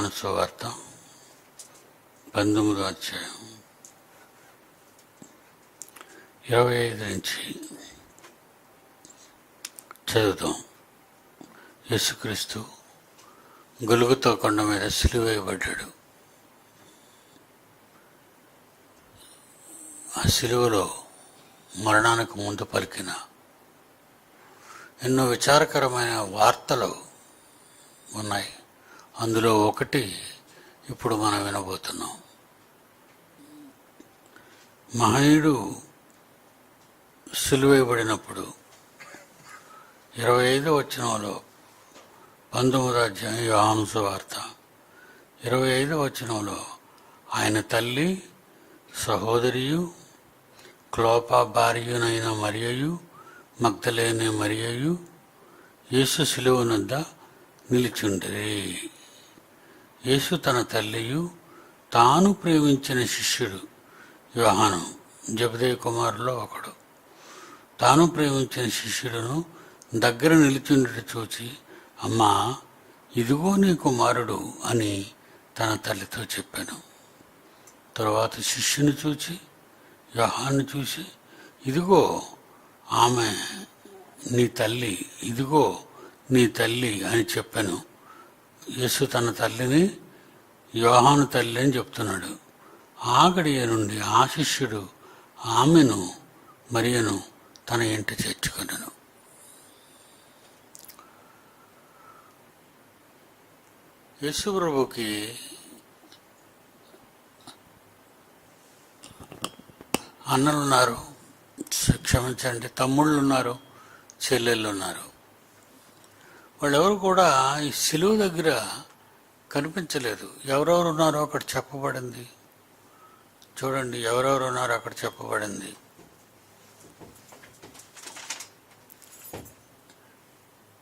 యోహాను సువార్త పంతొమ్మిదో అధ్యాయం ఇరవై ఐదు నుంచి చదువుతాం. యేసుక్రీస్తు గొలుగుతో కొండ మీద సిలువేయబడ్డాడు ఆ సిలువలో మరణానికి ముందు పలికిన ఎన్నో విచారకరమైన వార్తలు ఉన్నాయి. అందులో ఒకటి ఇప్పుడు మనం వినబోతున్నాం. మహనీయుడు సిలువేయబడినప్పుడు ఇరవై ఐదు వచనంలో పంతొమ్మిదో అధ్యాయం యోహాను వార్త ఇరవై ఐదో వచనంలో ఆయన తల్లి సహోదరియు క్లోపా భార్యనైన మరియయు మగ్ధలేని మరియయు యేసు శిలువనొద్ద నిలిచుండిరి. యేసు తన తల్లియు తాను ప్రేమించిన శిష్యుడు యోహాను జబదే కుమారులో ఒకడు. తాను ప్రేమించిన శిష్యుడును దగ్గర నిలిచుండట చూచి అమ్మా ఇదిగో నీ కుమారుడు అని తన తల్లితో చెప్పాను. తరువాత శిష్యుని చూచి యోహాన్ని చూసి ఇదిగో ఆమె నీ తల్లి ఇదిగో నీ తల్లి అని చెప్పాను. యేసు తన తల్లిని యోహాను తల్లి అని చెప్తున్నాడు. ఆ నుండి ఆ శిష్యుడు ఆమెను మరియను తన ఇంట చేర్చుకొనను. యేసుప్రభుకి అన్నలు ఉన్నారు క్షమించండి తమ్ముళ్ళు ఉన్నారు చెల్లెళ్ళు ఉన్నారు వాళ్ళెవరు కూడా ఈ సిలువు దగ్గర కనిపించలేదు. ఎవరెవరు ఉన్నారో అక్కడ చెప్పబడింది. చూడండి ఎవరెవరు ఉన్నారో అక్కడ చెప్పబడింది.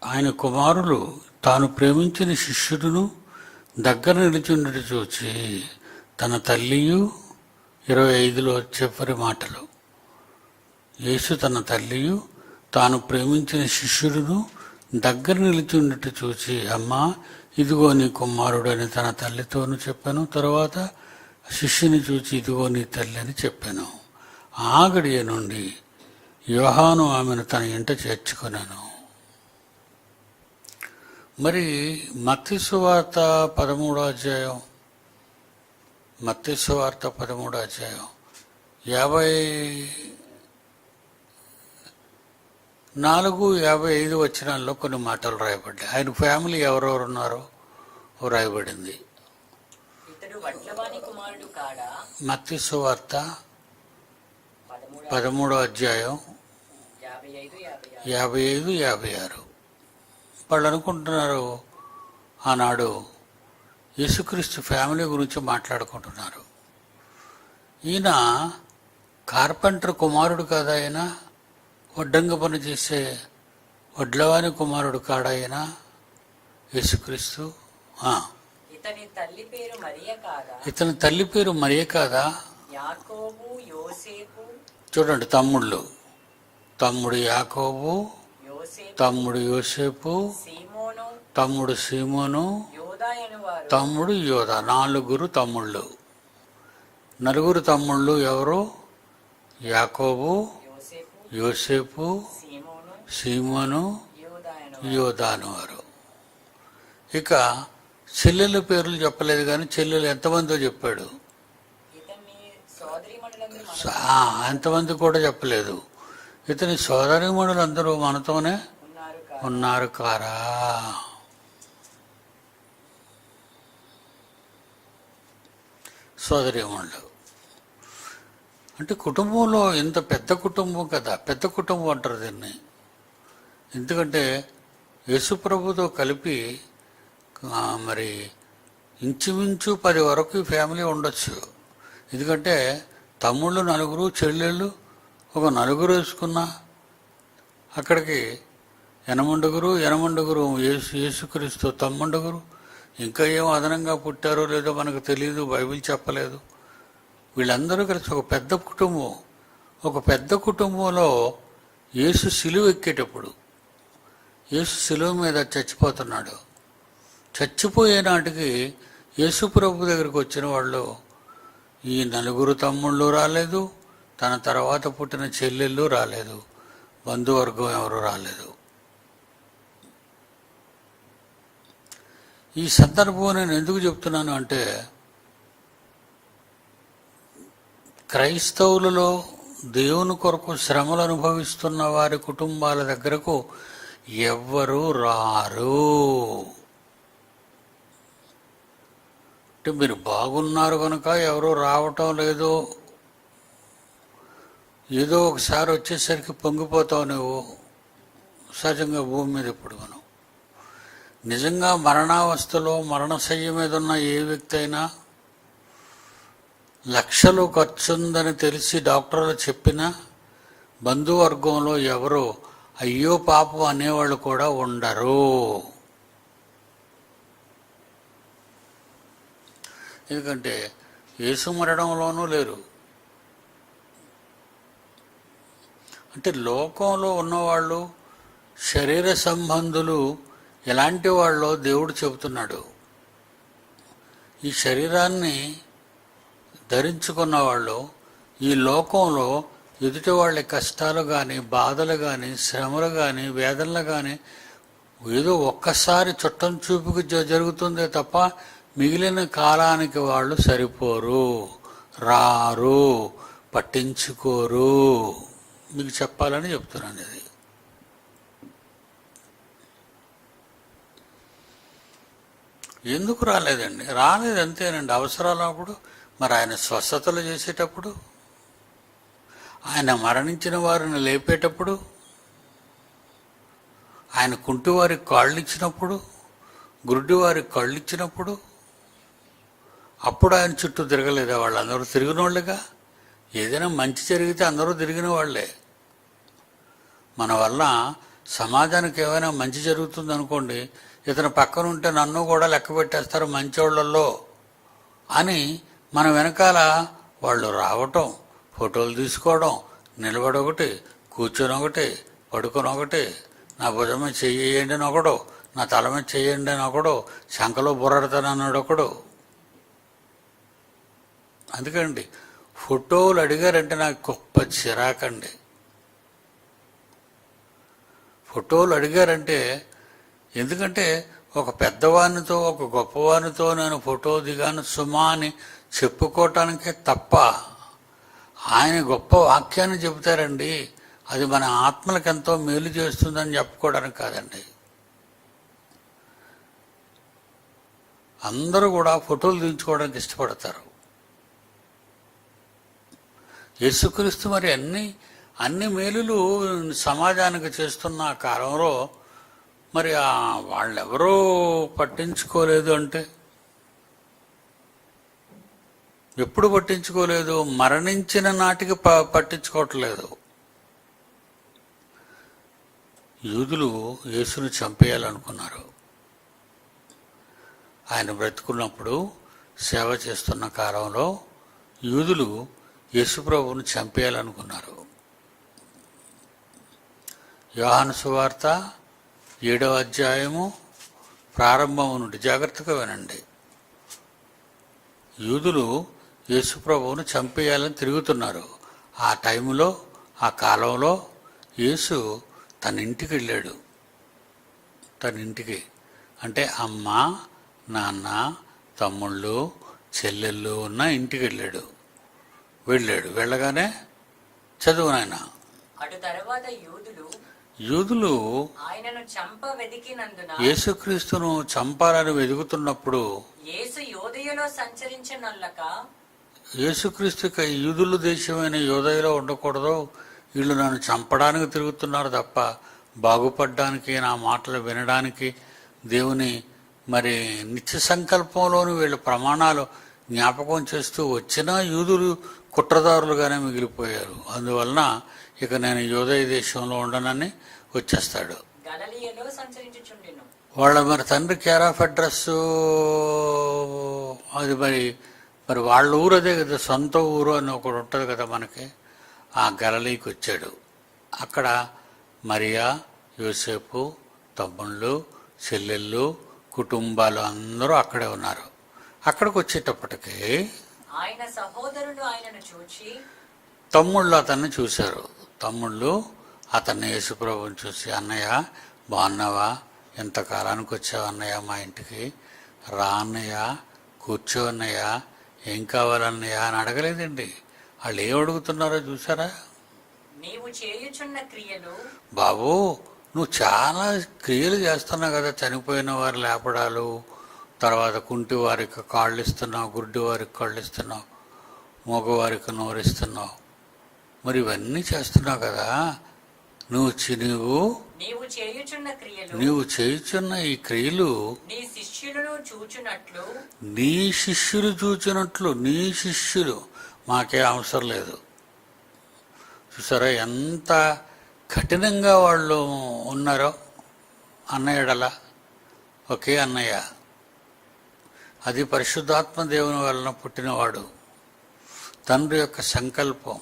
ఆయన కుమారులు తాను ప్రేమించిన శిష్యుడును దగ్గర నిలిచిండు చూచి తన తల్లియు ఇరవై ఐదులో చెప్పరి మాటలు. యేసు తన తల్లియు తాను ప్రేమించిన శిష్యుడును దగ్గర నిలిచి ఉండట చూచి అమ్మా ఇదిగో నీ కుమారుడని తన తల్లితోనూ చెప్పాను. తర్వాత శిష్యుని చూచి ఇదిగో నీ తల్లి అని చెప్పాను. ఆ గడియ నుండి యోహాను ఆమెను తన ఇంట చేర్చుకున్నాను మరి మత్స్సువార్త పదమూడో అధ్యాయం మత్స్సువార్త పదమూడో అధ్యాయం యాభై నాలుగు యాభై ఐదు వచనాల్లో కొన్ని మాటలు రాయబడ్డాయి. ఆయన ఫ్యామిలీ ఎవరెవరు ఉన్నారో రాయబడింది. ఇతడు వడ్లవాని కుమారుడు కాడా? మత్స్సు వార్త పదమూడు అధ్యాయం యాభై ఐదు యాభై ఆరు. యాభై ఐదు యాభై ఆరు. వాళ్ళు అనుకుంటున్నారు ఆనాడు యేసుక్రీస్తు ఫ్యామిలీ గురించి మాట్లాడుకుంటున్నారు. ఈయన కార్పెంటర్ కుమారుడు కదా ఆయన వడ్డంగ పని చేసే వడ్లవాని కుమారుడు కాడా ఆయన యేసుక్రీస్తు. ఇతని తల్లి పేరు మరియ కాదా? ఇతని తల్లి పేరు మరియ కాదా? యాకోబు యోసేపు. చూడండి తమ్ముళ్ళు. తమ్ముడు యాకోబు తమ్ముడు యోసేపు తమ్ముడు సీమోను తమ్ముడు యోధ నాలుగురు తమ్ముళ్ళు. నలుగురు తమ్ముళ్ళు ఎవరు? యాకోబు యోసేపు సీమోను యోధాను వారు. ఇక చెల్లెల పేర్లు చెప్పలేదు కానీ చెల్లెలు ఎంతమందో చెప్పాడు. ఎంతమంది కూడా చెప్పలేదు. ఇతని సోదరిమణులు అందరూ మనతోనే ఉన్నారు కాదా ఉన్నారు కారా. సోదరిమణులు. అంటే కుటుంబంలో ఇంత పెద్ద కుటుంబం కదా పెద్ద కుటుంబం అంటారు దీన్ని. ఎందుకంటే యేసుప్రభుతో కలిపి మరి ఇంచుమించు పది వరకు ఫ్యామిలీ ఉండొచ్చు. ఎందుకంటే తమ్ముళ్ళు నలుగురు చెల్లెళ్ళు ఒక నలుగురు వేసుకున్నా అక్కడికి ఎనమండుగురు ఎనమండుగురు యేసు యేసుక్రీస్తు తమ్ముండుగురు. ఇంకా ఏం అదనంగా పుట్టారో లేదో మనకు తెలియదు బైబిల్ చెప్పలేదు. వీళ్ళందరూ కలిసి ఒక పెద్ద కుటుంబం. ఒక పెద్ద కుటుంబంలో యేసు సిలువ ఎక్కేటప్పుడు యేసు సిలువ మీద చచ్చిపోతున్నాడు. చచ్చిపోయే నాటికి యేసు ప్రభు దగ్గరికి వచ్చిన వాళ్ళు ఈ నలుగురు తమ్ముళ్ళు రాలేదు తన తర్వాత పుట్టిన చెల్లెళ్ళు రాలేదు బంధువర్గం ఎవరు రాలేదు. ఈ సందర్భం నేను ఎందుకు చెప్తున్నాను అంటే క్రైస్తవులలో దేవుని కొరకు శ్రమలు అనుభవిస్తున్న వారి కుటుంబాల దగ్గరకు ఎవ్వరూ రారు. అంటే మీరు బాగున్నారు కనుక ఎవరూ రావటం లేదు. ఏదో ఒకసారి వచ్చేసరికి పొంగిపోతావు నువ్వు. సహజంగా భూమి మీద ఇప్పుడు మనం. నిజంగా మరణావస్థలో మరణశయ్య మీద ఉన్న ఏ వ్యక్తి అయినా లక్షలు ఖర్చుందని తెలిసి డాక్టర్లు చెప్పినా బంధువర్గంలో ఎవరు అయ్యో పాపం అనేవాళ్ళు కూడా ఉండరు. ఎందుకంటే యేసు మరణంలోనూ లేరు. అంటే లోకంలో ఉన్నవాళ్ళు శరీర సంబంధులు ఎలాంటి వాళ్ళో దేవుడు చెబుతున్నాడు. ఈ శరీరాన్ని ధరించుకున్న వాళ్ళు ఈ లోకంలో ఎదుటి వాళ్ళ కష్టాలు కానీ బాధలు కానీ శ్రమలు కానీ వేదనలు కానీ ఏదో ఒక్కసారి చుట్టం చూపుకు జ- జరుగుతుందే తప్ప మిగిలిన కాలానికి వాళ్ళు సరిపోరు. రారు. పట్టించుకోరు. మీకు చెప్పాలని చెప్తున్నాను ఇది. ఎందుకు రాలేదండి? రాలేదు అంతేనండి. అవసరాలు అప్పుడు మరి ఆయన స్వస్థతలు చేసేటప్పుడు? ఆయన మరణించిన వారిని లేపేటప్పుడు? ఆయన కుంటి వారికి కాళ్ళు ఇచ్చినప్పుడు గుడ్డి వారికి కళ్ళు ఇచ్చినప్పుడు అప్పుడు ఆయన చుట్టూ తిరగలేదా వాళ్ళందరూ తిరిగిన వాళ్ళుగా ఏదైనా మంచి జరిగితే అందరూ తిరిగిన వాళ్ళే మన వల్ల సమాజానికి ఏమైనా మంచి జరుగుతుంది అనుకోండి ఇతను పక్కన ఉంటే నన్ను కూడా లెక్క పెట్టేస్తారు మంచోళ్ళల్లో అని మన వెనకాల వాళ్ళు రావటం ఫోటోలు తీసుకోవడం నిలబడి ఒకటి కూర్చొని ఒకటి పడుకొని ఒకటి నా భుజం మీద చెయ్యండి అని ఒకడు నా తల మీద చెయ్యండి అని ఒకడు శంకలో బుర్రడతానన్నాడు ఒకడు అందుకండి ఫోటోలు అడిగారంటే నాకు గొప్ప చిరాకండి. ఫోటోలు అడిగారంటే ఎందుకంటే ఒక పెద్దవానితో ఒక గొప్పవానితో నేను ఫోటో దిగాను సుమా అని చెప్పుకోవటానికే తప్ప ఆయన గొప్ప వాక్యాన్ని చెబుతారండి. అది మన ఆత్మలకు ఎంతో మేలు చేస్తుందని చెప్పుకోవడానికి కాదండి. అందరూ కూడా ఫోటోలు దించుకోవడానికి ఇష్టపడతారు. యేసుక్రీస్తు మరి అన్ని అన్ని మేలులు సమాజానికి చేస్తున్న కాలంలో మరి వాళ్ళెవరూ పట్టించుకోలేదు అంటే ఎప్పుడు పట్టించుకోలేదు మరణించిన నాటికి ప పట్టించుకోవట్లేదు. యూదులు యేసును చంపేయాలనుకున్నారు. ఆయన బ్రతుకున్నప్పుడు సేవ చేస్తున్న కాలంలో యూదులు యేసుప్రభువును చంపేయాలనుకున్నారు. యోహాను సువార్త ఏడవ అధ్యాయము ప్రారంభం నుండి జాగ్రత్తగా వినండి. యూదులు యేసుప్రభువును చంపేయాలని తిరుగుతున్నారు. ఆ టైంలో ఆ కాలంలో యేసు తన ఇంటికి వెళ్ళాడు. తన ఇంటికి. అంటే అమ్మ నాన్న తమ్ముళ్ళు చెల్లెళ్ళు ఉన్న ఇంటికి వెళ్ళాడు. వెళ్ళాడు. వెళ్ళగానే చదువు నాయన. అటు తర్వాత యూదులు యూదులు ఆయనను చంప వెదికినందున యేసుక్రీస్తును చంపాలని వెతుకుతున్నప్పుడు యేసు యోదయలో సంచరించనల్లక యేసుక్రీస్తుకి యూదుల దేశమైన యోదయలో ఉండకూడదు. వీళ్ళు నన్ను చంపడానికి తిరుగుతున్నారు తప్ప బాగుపడడానికి నా మాటలు వినడానికి దేవుని మరి నిత్య సంకల్పంలోని వీళ్ళ ప్రమాణాలు జ్ఞాపకం చేస్తూ వచ్చినా యూదులు కుట్రదారులుగానే మిగిలిపోయారు. అందువలన ఇక నేను యోదయ దేశంలో ఉండనని వచ్చేస్తాడు. వాళ్ళ మరి తండ్రి కేర్ ఆఫ్ అడ్రస్ అది మరి మరి వాళ్ళ ఊరు అదే కదా సొంత ఊరు అని ఒకటి ఉంటుంది కదా మనకి. ఆ గలలీకి వచ్చాడు. అక్కడ మరియా యోసేపు తమ్ముళ్ళు చెల్లెళ్ళు కుటుంబాలు అందరూ అక్కడే ఉన్నారు. అక్కడికి వచ్చేటప్పటికి ఆయన సహోదరులు ఆయనను చూచి తమ్ముళ్ళు అతన్ని చూశారు. తమ్ముళ్ళు అతన్ని యేసుప్రభుని చూసి అన్నయ్య బాగున్నావా? ఎంతకాలానికి వచ్చావు అన్నయ్య మా ఇంటికి. రా అన్నయ్య కూర్చో అన్నయ్య. ఏం కావాలన్నయ్య అని అడగలేదండి. వాళ్ళు ఏం అడుగుతున్నారో చూసారా నీవు చేయుచున్న క్రియలు బాబు నువ్వు చాలా క్రియలు చేస్తున్నావు కదా. చనిపోయిన వారి లేపడాలు తర్వాత కుంటి వారికి కాళ్ళు ఇస్తున్నావు గుడ్డి వారికి కాళ్ళు ఇస్తున్నావు మగవారికి నోరిస్తున్నావు. మరి ఇవన్నీ చేస్తున్నావు కదా. నువ్వు చి- నువ్వు నీవు చేయుచున్న క్రియలు నీవు చేయుచున్న ఈ క్రియలు నీ శిష్యులను చూచునట్లు నీ శిష్యులు చూచినట్లు నీ శిష్యులు మాకే అవసరం లేదు. చూసారా ఎంత కఠినంగా వాళ్ళు ఉన్నారో అన్నయ్యడల ఒకే అన్నయ్య. అది పరిశుద్ధాత్మ దేవుని వలన పుట్టినవాడు. తండ్రి యొక్క సంకల్పం.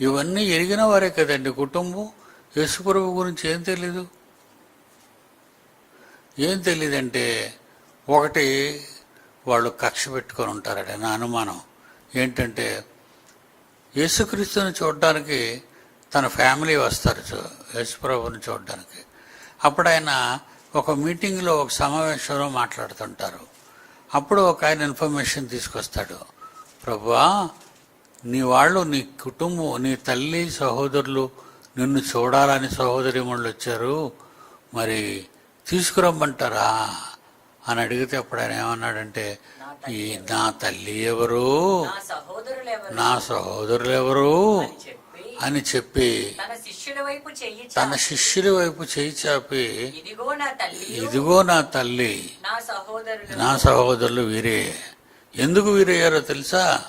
ఇవన్నీ ఎరిగిన వారే కదండి కుటుంబం. యేసుప్రభు గురించి ఏం తెలీదు? ఏం తెలియదంటే ఒకటి వాళ్ళు కక్ష పెట్టుకొని ఉంటారట నా అనుమానం. ఏంటంటే యేసుక్రీస్తుని చూడడానికి తన ఫ్యామిలీ వస్తారు చూ- యేసుప్రభుని చూడడానికి. అప్పుడు ఆయన ఒక మీటింగ్లో ఒక సమావేశంలో మాట్లాడుతుంటారు. అప్పుడు ఒక ఆయన ఇన్ఫర్మేషన్ తీసుకొస్తాడు. ప్రభువా నీ వాళ్ళు నీ కుటుంబం నీ తల్లి సహోదరులు నిన్ను చూడాలని సహోదరిమణులు వచ్చారు. మరి తీసుకురమ్మంటారా? అని అడిగితే అప్పుడు ఆయన ఏమన్నాడంటే ఈ నా తల్లి ఎవరు? నా సహోదరులు ఎవరు? అని చెప్పి తన శిష్యుల వైపు చేయి చాపి. ఇదిగో నా తల్లి. నా సహోదరులు వీరే. ఎందుకు వీరయ్యారో తెలుసా?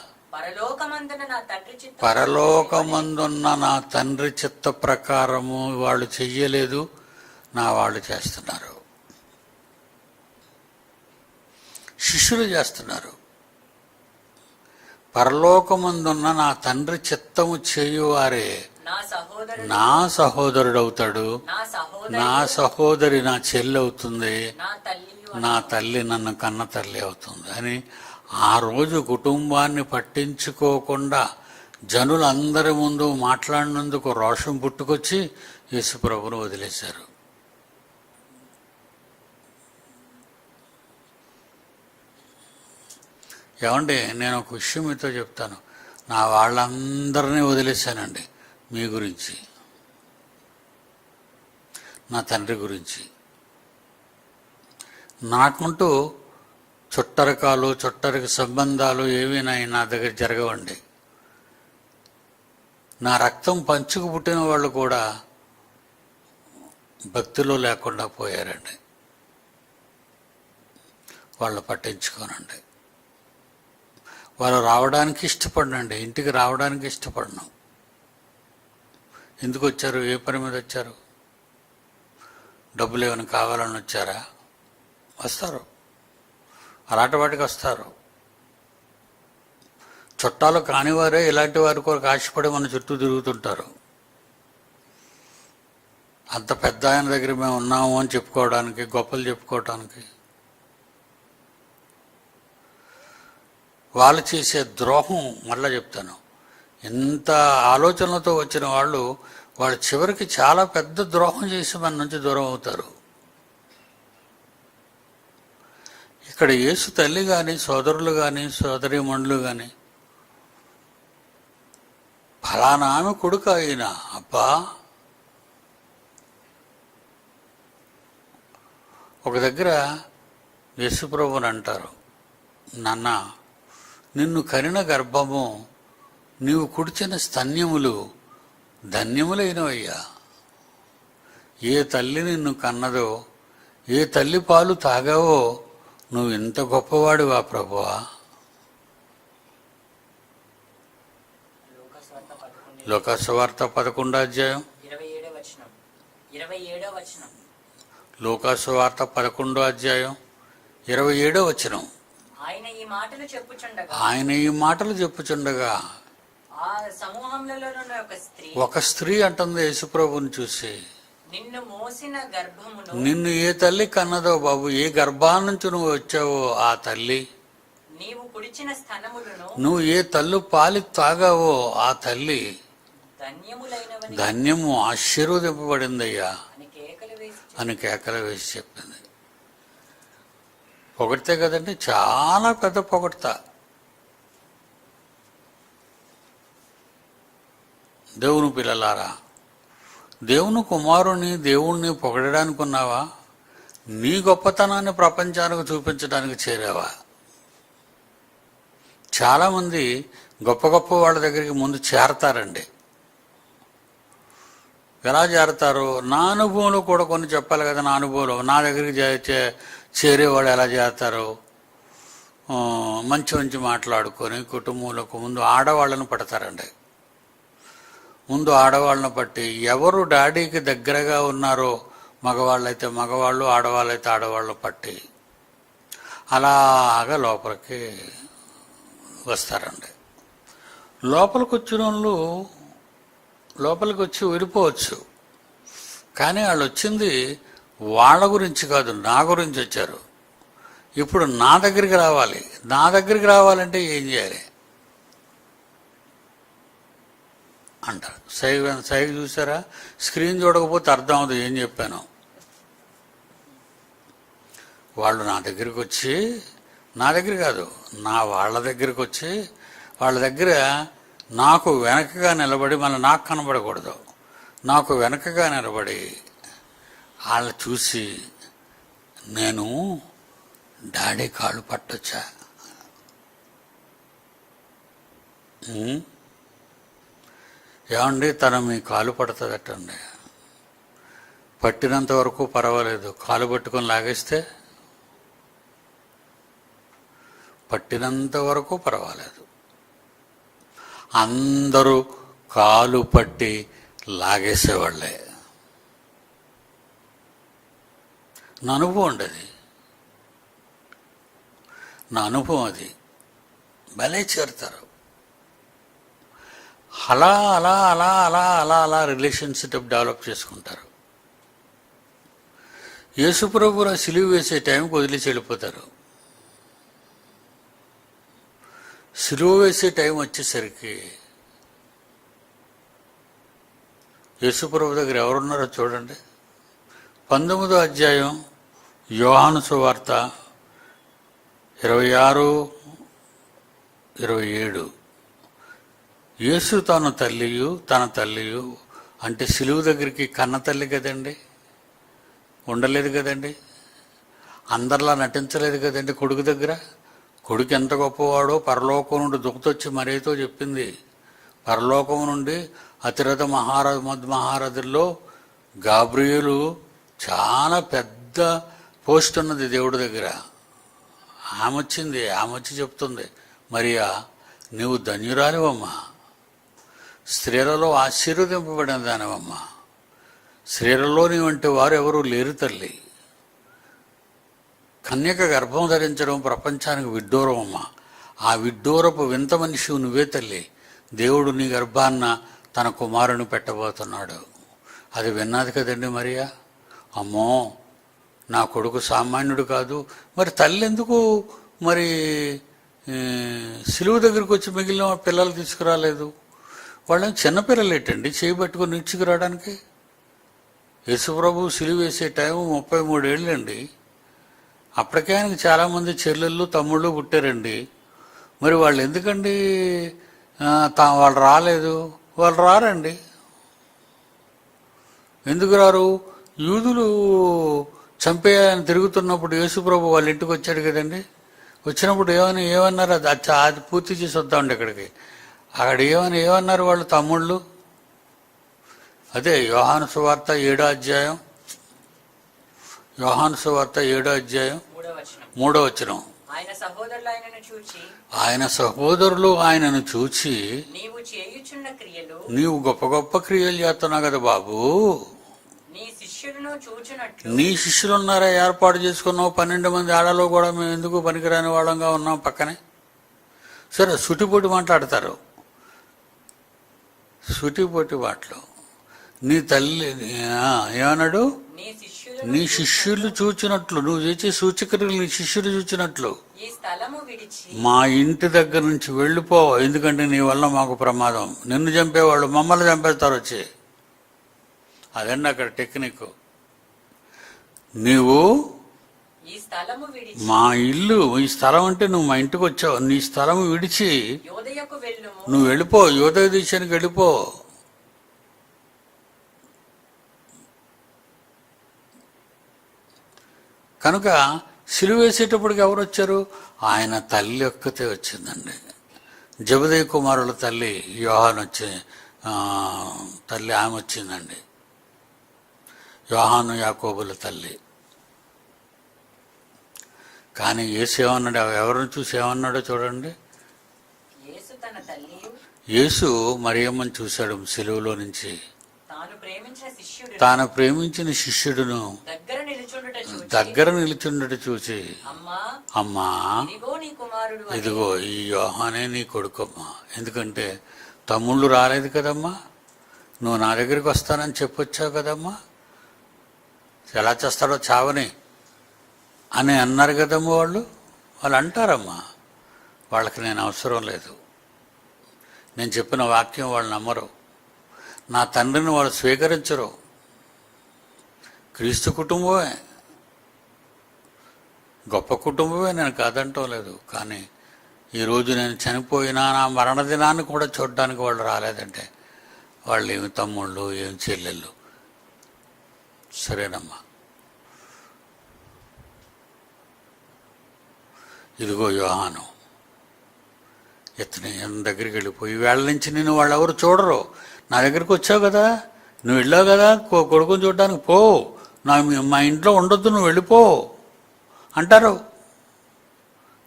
పరలోకమందున్న నా తండ్రి చిత్త ప్రకారము వాళ్ళు చెయ్యలేదు నా వాళ్ళు చేస్తున్నారు. శిష్యులు చేస్తున్నారు. పరలోకమందున్న నా తండ్రి చిత్తము చేయువారే నా సహోదరుడు నా సహోదరుడవుతాడు. నా సహోదరు నా చెల్లి అవుతుంది. నా తల్లి నన్ను కన్న తల్లి అవుతుంది అని ఆ రోజు కుటుంబాన్ని పట్టించుకోకుండా జనులందరి ముందు మాట్లాడినందుకు రోషం పుట్టుకొచ్చి యేసుప్రభును వదిలేశారు. ఏమండి నేను ఒక విషయం మీతో చెప్తాను. నా వాళ్ళందరినీ వదిలేశానండి మీ గురించి. నా తండ్రి గురించి. నాకుంటూ చుట్టరకాలు చుట్టరికి సంబంధాలు ఏవి నా- నా దగ్గర జరగవండి. నా రక్తం పంచుకు పుట్టిన వాళ్ళు కూడా భక్తిలో లేకుండా పోయారండి. వాళ్ళు పట్టించుకోనండి. వాళ్ళు రావడానికి ఇష్టపడనండి. ఇంటికి రావడానికి ఇష్టపడను. ఎందుకు వచ్చారు? ఏ పని మీద వచ్చారు? డబ్బులు ఏమైనా కావాలని వచ్చారా? వస్తారు. అలాంటి వాటికి వస్తారు. చుట్టాలు కానివారే ఇలాంటి వారి కొరకు ఆశపడి మన చుట్టూ తిరుగుతుంటారు. అంత పెద్ద ఆయన దగ్గర మేము ఉన్నాము అని చెప్పుకోవడానికి గొప్పలు చెప్పుకోవడానికి వాళ్ళు చేసే ద్రోహం మళ్ళా చెప్తాను. ఇంత ఆలోచనలతో వచ్చిన వాళ్ళు వాళ్ళు చివరికి చాలా పెద్ద ద్రోహం చేసి మన నుంచి దూరం అవుతారు. ఇక్కడ యేసు తల్లి కానీ సోదరులు కానీ సోదరిమణులు కానీ ఫలానా ఆమె కొడుకు అయిన అబ్బా! ఒక దగ్గర యశుప్రభుని అంటారు నాన్న నిన్ను కరిన గర్భము నీవు కుడిచిన స్తన్యములు ధన్యములైనవయ్యా. ఏ తల్లి నిన్ను కన్నదో ఏ తల్లి పాలు తాగావో నువ్వు ఎంత గొప్పవాడివా ప్రభువా? లోకస్వార్త పదకొండు అధ్యాయం. లోకాసువార్త పదకొండో అధ్యాయం. ఇరవై ఏడో వచనం. ఆయన ఈ మాటలు చెప్పుచుండగా ఆయన ఈ మాటలు చెప్పుచుండగా ఒక స్త్రీ అంటుంది యేసుప్రభుని చూసి. నిన్ను మోసిన గర్భమును నిన్ను ఏ తల్లి కన్నదో బాబు ఏ గర్భాల నుంచి నువ్వు వచ్చావో ఆ తల్లి. నీవు కుడిచిన స్థనములను నువ్వు ఏ తల్లు పాలి తాగావో ఆ తల్లి. ధన్యములైనవని ధన్యము ఆశీర్వదింపబడిందయ్యా. అని కేకలు వేసి అని కేకలు వేసి చెప్పింది. పొగడితే కదండి చాలా పెద్ద పొగడతా. దేవుని పిల్లలారా దేవుని కుమారుని దేవుణ్ణి పొగడడానికి ఉన్నావా నీ గొప్పతనాన్ని ప్రపంచానికి చూపించడానికి చేరావా? చాలామంది గొప్ప గొప్ప వాళ్ళ దగ్గరికి ముందు చేరతారండి. ఎలా చేరతారు? నా అనుభవంలో కూడా కొన్ని చెప్పాలి కదా నా అనుభవంలో. నా దగ్గరికి చే- చేరేవాళ్ళు ఎలా చేరతారు? మంచి మంచి మాట్లాడుకొని కుటుంబంలోకి ముందు ఆడవాళ్ళను పడతారండి. ముందు ఆడవాళ్ళను పట్టి ఎవరు డాడీకి దగ్గరగా ఉన్నారో మగవాళ్ళైతే మగవాళ్ళు ఆడవాళ్ళైతే ఆడవాళ్ళు పట్టి అలాగా లోపలికి వస్తారండి. లోపలికి వచ్చిన వాళ్ళు లోపలికి వచ్చి విడిపోవచ్చు. కానీ వాళ్ళు వచ్చింది వాళ్ళ గురించి కాదు నా గురించి వచ్చారు. ఇప్పుడు నా దగ్గరికి రావాలి. నా దగ్గరికి రావాలంటే ఏం చేయాలి? అంటారు. సైగ సైగ చూసారా? స్క్రీన్ చూడకపోతే అర్థం అవుతుంది ఏం చెప్పాను. వాళ్ళు నా దగ్గరికి వచ్చి నా దగ్గర కాదు నా వాళ్ళ దగ్గరికి వచ్చి వాళ్ళ దగ్గర నాకు వెనకగా నిలబడి మన నాకు కనబడకూడదు. నాకు వెనకగా నిలబడి వాళ్ళు చూసి నేను డాడీ కాళ్ళు పట్టొచ్చా? ఏమండి తను మీ కాలు పడుతుందటండి. పట్టినంత వరకు పర్వాలేదు. కాలు పట్టుకొని లాగేస్తే పట్టినంత వరకు పర్వాలేదు. అందరూ కాలు పట్టి లాగేసేవాళ్ళే నా అనుభవం అండి అది. నా అనుభవం అది. భలే చేరుతారు. అలా అలా అలా అలా అలా అలా రిలేషన్షిప్ డెవలప్ చేసుకుంటారు. యేసుప్రభు సిలువ వేసే టైంకి వదిలేసి వెళ్ళిపోతారు. సిలువ వేసే టైం వచ్చేసరికి యేసుప్రభు దగ్గర ఎవరున్నారో చూడండి. పంతొమ్మిదో అధ్యాయం యోహాను సువార్త ఇరవై ఆరు ఇరవై ఏడు. యేసు తన తల్లియు తన తల్లియు అంటే సిలువు దగ్గరికి కన్న తల్లి కదండి? ఉండలేదు కదండి? అందరిలా నటించలేదు కదండి కొడుకు దగ్గర? కొడుకు ఎంత గొప్పవాడో పరలోకం నుండి దుఃఖతొచ్చి మరేతో చెప్పింది. పరలోకం నుండి అతిరథ మహారథ మధ్ మహారథుల్లో గాబ్రియులు చాలా పెద్ద పోస్ట్ ఉన్నది దేవుడి దగ్గర. ఆమె వచ్చింది ఆమె వచ్చి చెప్తుంది మరియా నీవు ధన్యురాలివమ్మా. స్త్రీలలో ఆశీర్వదింపబడిన దానవమ్మ. స్త్రీలలోని వంటి వారు ఎవరూ లేరు తల్లి. కన్యక గర్భం ధరించడం ప్రపంచానికి విడ్డూరం ఆ విడ్డూరపు వింత మనిషి నువ్వే తల్లి. దేవుడు నీ గర్భాన్న తన కుమారుని పెట్టబోతున్నాడు. అది విన్నాది కదండి మరియా? అమ్మో నా కొడుకు సామాన్యుడు కాదు. మరి తల్లి ఎందుకు మరి సిలువు దగ్గరికి వచ్చి మిగిలిన పిల్లలు తీసుకురాలేదు? వాళ్ళని చిన్నపిల్లలు ఏంటండి చేయబట్టుకుని రావడానికి. యేసుప్రభు సిలువ వేసే టైం ముప్పై మూడేళ్ళండి. అప్పటికే ఆయనకి చాలామంది చెల్లెళ్ళు తమ్ముళ్ళు పుట్టారండి. మరి వాళ్ళు ఎందుకండి తా వాళ్ళు రాలేదు? వాళ్ళు రారండి. ఎందుకు రారు? యూదులు చంపేయాలని తిరుగుతున్నప్పుడు యేసుప్రభు వాళ్ళ ఇంటికి వచ్చాడు కదండి. వచ్చినప్పుడు ఏమని ఏమన్నారు? అది అది పూర్తి చేసి వద్దామండి ఇక్కడికి. అక్కడ ఏమని ఏమన్నారు వాళ్ళు తమ్ముళ్ళు? అదే యోహాను సువార్త ఏడో అధ్యాయం. యోహాను సువార్త ఏడో అధ్యాయం. మూడో వచనం. ఆయన సహోదరులు ఆయనను చూచి నీవు గొప్ప గొప్ప క్రియలు చేస్తున్నావు కదా బాబు. నీ శిష్యులు ఉన్నారా ఏర్పాటు చేసుకున్నావు? పన్నెండు మంది ఆడలో కూడా మేము ఎందుకు పనికిరాని వాళ్ళంగా ఉన్నాం పక్కనే? సరే సుటిపోటి మాట్లాడతారు. సుటిపోటి మాటలు నీ తల్లి ఏమన్నాడు? నీ శిష్యులు చూచినట్లు నువ్వు చేసే సూచక్రియలు నీ శిష్యులు చూచినట్లు. మా ఇంటి దగ్గర నుంచి వెళ్ళిపో ఎందుకంటే నీ వల్ల మాకు ప్రమాదం. నిన్ను చంపేవాళ్ళు మమ్మల్ని చంపేస్తారు వచ్చి. అదండి అక్కడ టెక్నిక్? నీవు మా ఇల్లు ఈ స్థలం అంటే నువ్వు మా ఇంటికి వచ్చావు. నీ స్థలం విడిచి నువ్వు వెళ్ళిపో యోదయ దేశానికి వెళ్ళిపో. కనుక సిలువ వేసేటప్పటికి ఎవరు వచ్చారు? ఆయన తల్లి ఒక్కతే వచ్చిందండి. జబదయ్య కుమారుల తల్లి యోహాన్ వచ్చి తల్లి ఆమె వచ్చిందండి. యోహాను యాకోబుల తల్లి. కానీ ఏసు ఏమన్నాడు? ఎవరిని చూసి ఏమన్నాడో చూడండి. యేసు యేసు మరియమ్మని చూశాడు సిలువలో నుంచి. తాను ప్రేమించిన శిష్యుడును. దగ్గర నిలుచుండుట చూసి అమ్మా ఇదిగో ఈ యోహానే నీ కొడుకమ్మా. ఎందుకంటే తమ్ముళ్ళు రాలేదు కదమ్మా? నువ్వు నా దగ్గరికి వస్తానని చెప్పొచ్చావు కదమ్మా? ఎలా చేస్తాడో చావని. అని అన్నారు కదమ్మా వాళ్ళు? వాళ్ళు అంటారమ్మా వాళ్ళకి నేను అవసరం లేదు. నేను చెప్పిన వాక్యం వాళ్ళు నమ్మరు. నా తండ్రిని వాళ్ళు స్వీకరించరు. క్రీస్తు కుటుంబమే. గొప్ప కుటుంబమే నేను కాదంటం లేదు. కానీ ఈరోజు నేను చనిపోయినా నా మరణ దినాన్ని కూడా చూడడానికి వాళ్ళు రాలేదంటే వాళ్ళు ఏమి తమ్ముళ్ళు ఏమి చెల్లెళ్ళు? సరేనమ్మా. ఇదిగో యోహాను ఇతని ఈయన దగ్గరికి వెళ్ళిపోయి వేళ నుంచి నేను వాళ్ళు ఎవరు చూడరు. నా దగ్గరికి వచ్చావు కదా? నువ్వు వెళ్ళావు కదా? కొడుకుని చూడడానికి పో. నా మా ఇంట్లో ఉండొద్దు నువ్వు వెళ్ళిపో. అంటారు.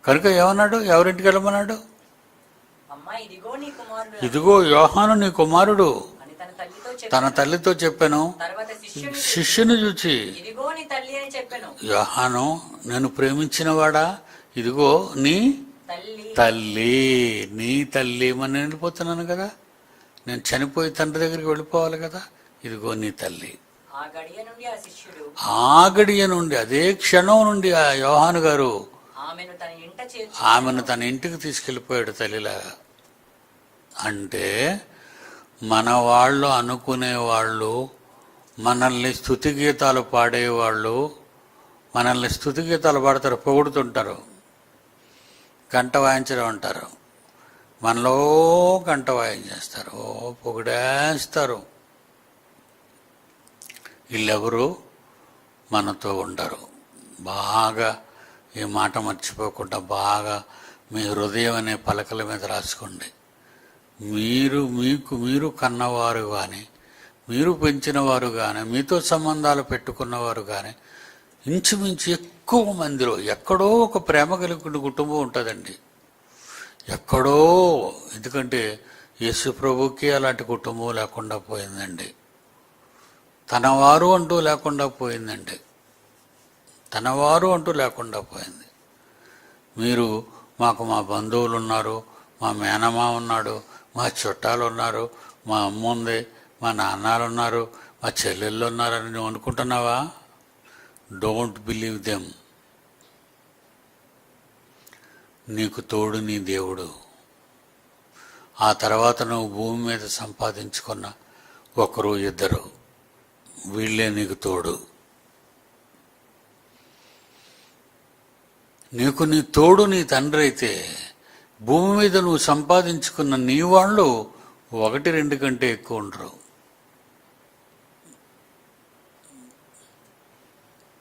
కనుక ఏమన్నాడు? ఎవరింటికి వెళ్ళమన్నాడు? ఇదిగో యోహాను నీ కుమారుడు. తన తల్లితో చెప్పాను. శిష్యుని చూచి యోహాను నేను ప్రేమించినవాడా ఇదిగో నీ తల్లి. తల్లి. నీ తల్లి మన వెళ్ళిపోతున్నాను కదా? నేను చనిపోయి తండ్రి దగ్గరికి వెళ్ళిపోవాలి కదా? ఇదిగో నీ తల్లి. ఆ గడియ నుండి అదే క్షణం నుండి ఆ యోహాను గారు ఆమెను తన ఇంటికి తీసుకెళ్ళిపోయాడు తల్లిలాగా అంటే మన వాళ్ళు అనుకునే వాళ్ళు మనల్ని స్థుతి గీతాలు పాడేవాళ్ళు మనల్ని స్థుతి గీతాలు పాడతారు పొగుడుతుంటారు. గంట వాయించడం అంటారు. మనలో గంట వాయించేస్తారు. ఓ పొగిడేస్తారు. వీళ్ళెవరు మనతో ఉండరు. బాగా ఈ మాట మర్చిపోకుండా బాగా మీ హృదయం అనే పలకల మీద రాసుకోండి. మీరు మీకు మీరు కన్నవారు కానీ మీరు పెంచినవారు కానీ మీతో సంబంధాలు పెట్టుకున్నవారు కానీ ఇంచుమించు ఎక్కువ మందిలో ఎక్కడో ఒక ప్రేమ కలిగిన కుటుంబం ఉంటుందండి. ఎక్కడో ఎందుకంటే యేసు ప్రభుకి అలాంటి కుటుంబం లేకుండా పోయిందండి. తనవారు అంటూ లేకుండా పోయిందండి. తనవారు అంటూ లేకుండా పోయింది. మీరు మాకు మా బంధువులు ఉన్నారు మా మేనమా ఉన్నాడు మా చుట్టాలు ఉన్నారు మా అమ్మ ఉంది మా నాన్నలు ఉన్నారు మా చెల్లెళ్ళు ఉన్నారని నువ్వు అనుకుంటున్నావా? డోంట్ బిలీవ్ దెమ్ నీకు తోడు నీ దేవుడు. ఆ తర్వాత నువ్వు భూమి మీద సంపాదించుకున్న ఒకరు ఇద్దరు. వీళ్ళే నీకు తోడు. నీకు నీ తోడు నీ తండ్రి అయితే భూమి మీద నువ్వు సంపాదించుకున్న నీ వాళ్ళు ఒకటి రెండు కంటే ఎక్కువ ఉండరు.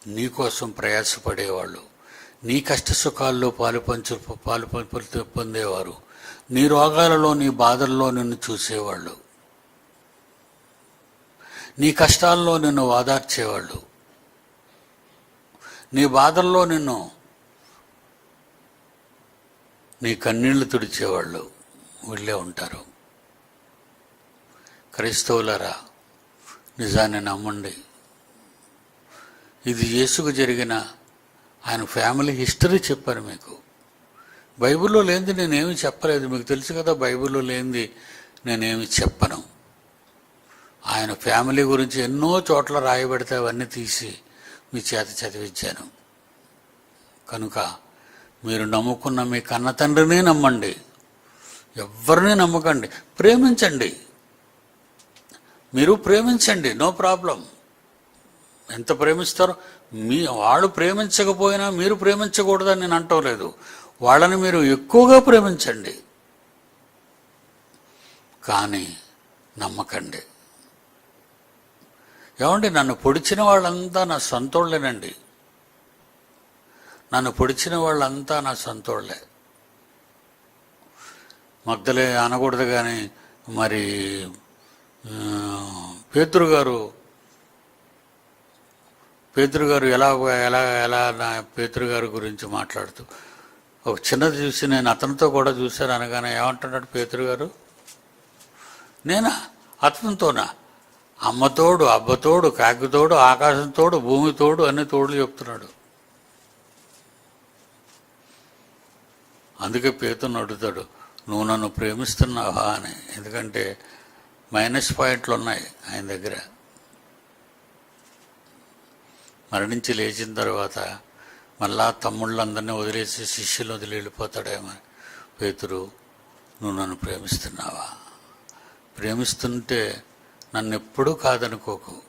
నీకోసం ప్రయాసపడేవాళ్ళు. నీ కష్ట సుఖాల్లో పాలు పంచు పాలు పొందేవారు. నీ రోగాలలో నీ బాధల్లో నిన్ను చూసేవాళ్ళు. నీ కష్టాల్లో నిన్ను వాదార్చేవాళ్ళు. నీ బాధల్లో నిన్ను నీ కన్నీళ్ళు తుడిచేవాళ్ళు. వీళ్ళే ఉంటారు. క్రైస్తవులరా నిజాన్ని నమ్మండి. ఇది యేసుకు జరిగిన ఆయన ఫ్యామిలీ హిస్టరీ చెప్పాను మీకు. బైబిల్లో లేనిది నేనేమి చెప్పలేదు. మీకు తెలుసు కదా బైబిల్లో లేనిది నేనేమి చెప్పను. ఆయన ఫ్యామిలీ గురించి ఎన్నో చోట్ల రాయబడితే అవన్నీ తీసి మీ చేత చదివించాను. కనుక మీరు నమ్ముకున్న మీ కన్న తండ్రిని నమ్మండి. ఎవరిని నమ్మకండి. ప్రేమించండి. మీరు ప్రేమించండి. No problem. ఎంత ప్రేమిస్తారో? మీ వాళ్ళు ప్రేమించకపోయినా మీరు ప్రేమించకూడదని నేను అంటలేదు వాళ్ళని మీరు ఎక్కువగా ప్రేమించండి. కానీ నమ్మకండి. ఏమండి నన్ను పొడిచిన వాళ్ళంతా నా సొంతోళ్ళేనండి. నన్ను పొడిచిన వాళ్ళంతా నా సొంతోళ్ళే. మగ్ధలే అనకూడదు కానీ మరి పేతురు గారు పేతురు గారు ఎలా ఎలా ఎలా నా పేతురు గారి గురించి మాట్లాడుతూ ఒక చిన్నది చూసి నేను అతనితో కూడా చూశాను అనగానే ఏమంటున్నాడు పేతురు గారు నేనా? అతనితోనా? అమ్మతోడు అబ్బతోడు కాకితోడు ఆకాశంతోడు భూమితోడు తోడు అన్ని తోడులు చెప్తున్నాడు. అందుకే పేతుని అడుగుతాడు నువ్వు నన్ను ప్రేమిస్తున్నావా? అని. ఎందుకంటే మైనస్ పాయింట్లు ఉన్నాయి ఆయన దగ్గర. మరణించి లేచిన తర్వాత మళ్ళా తమ్ముళ్ళందరినీ వదిలేసి శిష్యులు వదిలి వెళ్ళిపోతాడేమో. పేతురు నువ్వు నన్ను ప్రేమిస్తున్నావా? ప్రేమిస్తుంటే నన్ను ఎప్పుడూ కాదనుకోకు.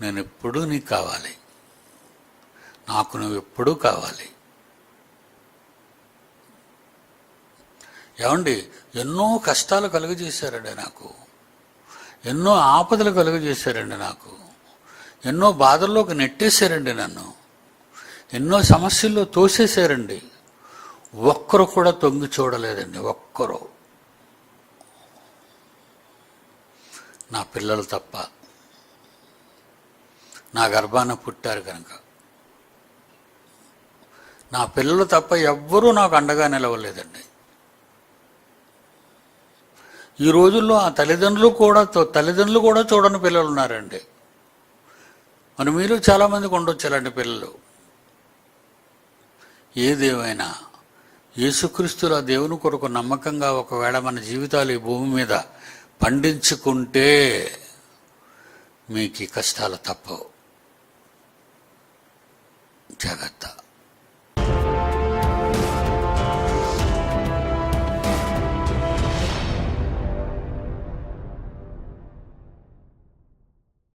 నేను ఎప్పుడూ నీకు కావాలి. నాకు నువ్వు ఎప్పుడూ కావాలి. ఏమండి ఎన్నో కష్టాలు కలుగజేశారండి నాకు. ఎన్నో ఆపదలు కలుగజేశారండి నాకు. ఎన్నో బాధల్లోకి నెట్టేశారండి నన్ను. ఎన్నో సమస్యల్లో తోసేశారండి. ఒక్కరు కూడా తొంగి చూడలేదండి ఒక్కరు. నా పిల్లలు తప్ప. నా గర్భాన పుట్టారు కనుక. నా పిల్లలు తప్ప ఎవ్వరూ నాకు అండగా నిలవలేదండి. ఈ రోజుల్లో ఆ తల్లిదండ్రులు కూడా తల్లిదండ్రులు కూడా చూడని పిల్లలు ఉన్నారండి మరి మీరు చాలామందికి ఉండొచ్చు అలాంటి పిల్లలు. దేవైనా యేసుక్రీస్తుల దేవుని కొరకు నమ్మకంగా ఒకవేళ మన జీవితాలు ఈ భూమి మీద పండించుకుంటే మీకు ఈ కష్టాలు తప్పవు. జాగ్రత్త.